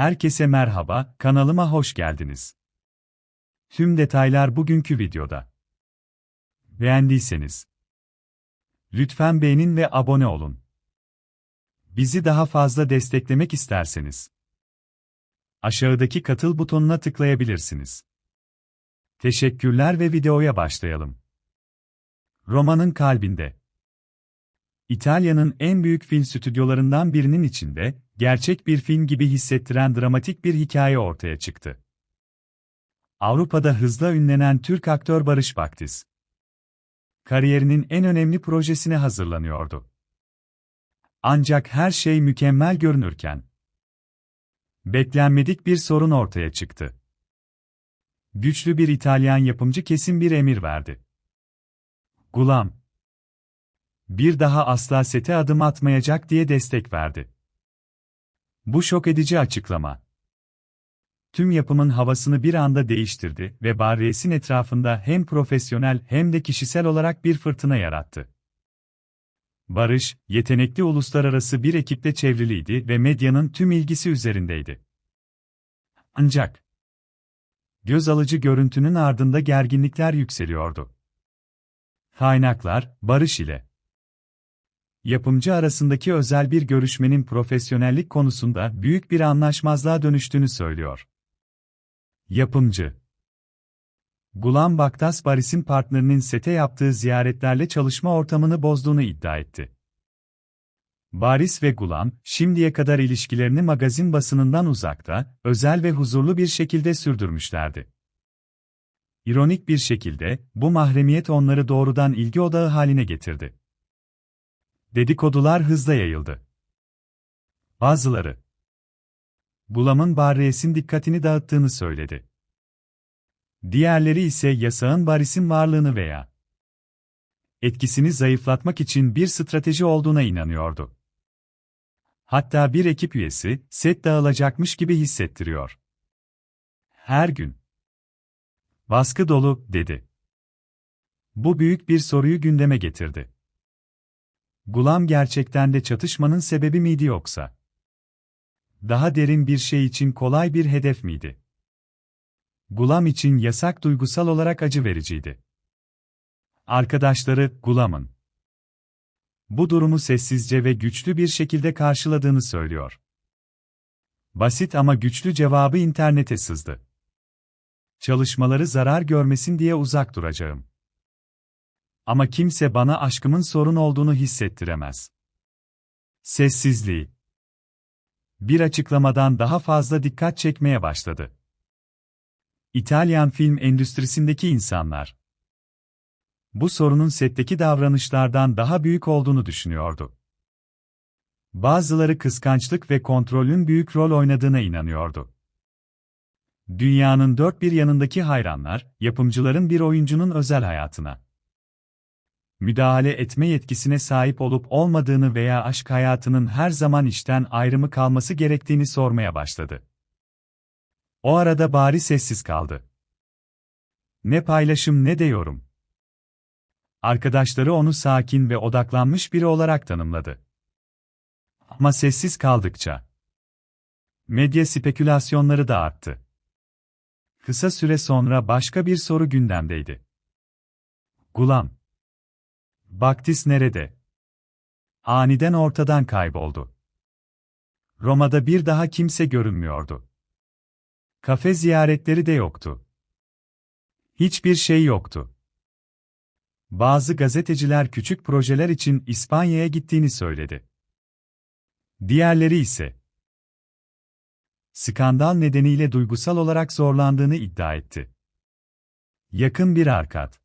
Herkese merhaba, kanalıma hoş geldiniz. Tüm detaylar bugünkü videoda. Beğendiyseniz lütfen beğenin ve abone olun. Bizi daha fazla desteklemek isterseniz aşağıdaki katıl butonuna tıklayabilirsiniz. Teşekkürler ve videoya başlayalım. Roma'nın kalbinde İtalya'nın en büyük film stüdyolarından birinin içinde, gerçek bir film gibi hissettiren dramatik bir hikaye ortaya çıktı. Avrupa'da hızla ünlenen Türk aktör Barış Baktiz. Kariyerinin en önemli projesine hazırlanıyordu. Ancak her şey mükemmel görünürken, beklenmedik bir sorun ortaya çıktı. Güçlü bir İtalyan yapımcı kesin bir emir verdi. Gulam, bir daha asla sete adım atmayacak diye destek verdi. Bu şok edici açıklama. Tüm yapımın havasını bir anda değiştirdi ve Barries'in etrafında hem profesyonel hem de kişisel olarak bir fırtına yarattı. Barış, yetenekli uluslararası bir ekiple çevriliydi ve medyanın tüm ilgisi üzerindeydi. Ancak, göz alıcı görüntünün ardında gerginlikler yükseliyordu. Kaynaklar, Barış ile yapımcı arasındaki özel bir görüşmenin profesyonellik konusunda büyük bir anlaşmazlığa dönüştüğünü söylüyor. Yapımcı Gulam Baktas Baris'in partnerinin sete yaptığı ziyaretlerle çalışma ortamını bozduğunu iddia etti. Baris ve Gulam, şimdiye kadar ilişkilerini magazin basınından uzakta, özel ve huzurlu bir şekilde sürdürmüşlerdi. İronik bir şekilde, bu mahremiyet onları doğrudan ilgi odağı haline getirdi. Dedikodular hızla yayıldı. Bazıları, Gulam'ın Barries'in dikkatini dağıttığını söyledi. Diğerleri ise yasağın Baris'in varlığını veya etkisini zayıflatmak için bir strateji olduğuna inanıyordu. Hatta bir ekip üyesi, set dağılacakmış gibi hissettiriyor. Her gün. Baskı dolu, dedi. Bu büyük bir soruyu gündeme getirdi. Gulam gerçekten de çatışmanın sebebi miydi yoksa? Daha derin bir şey için kolay bir hedef miydi? Gulam için yasak duygusal olarak acı vericiydi. Arkadaşları, Gulam'ın bu durumu sessizce ve güçlü bir şekilde karşıladığını söylüyor. Basit ama güçlü cevabı internete sızdı. Çalışmaları zarar görmesin diye uzak duracağım. Ama kimse bana aşkımın sorun olduğunu hissettiremez. Sessizliği. Bir açıklamadan daha fazla dikkat çekmeye başladı. İtalyan film endüstrisindeki insanlar bu sorunun setteki davranışlardan daha büyük olduğunu düşünüyordu. Bazıları kıskançlık ve kontrolün büyük rol oynadığına inanıyordu. Dünyanın dört bir yanındaki hayranlar, yapımcıların bir oyuncunun özel hayatına müdahale etme yetkisine sahip olup olmadığını veya aşk hayatının her zaman işten ayrımı kalması gerektiğini sormaya başladı. O arada bari sessiz kaldı. Ne paylaşım ne de yorum. Arkadaşları onu sakin ve odaklanmış biri olarak tanımladı. Ama sessiz kaldıkça medya spekülasyonları da arttı. Kısa süre sonra başka bir soru gündemdeydi. Gulam Baktis nerede? Aniden ortadan kayboldu. Roma'da bir daha kimse görünmüyordu. Kafe ziyaretleri de yoktu. Hiçbir şey yoktu. Bazı gazeteciler küçük projeler için İspanya'ya gittiğini söyledi. Diğerleri ise skandal nedeniyle duygusal olarak zorlandığını iddia etti. Yakın bir arkat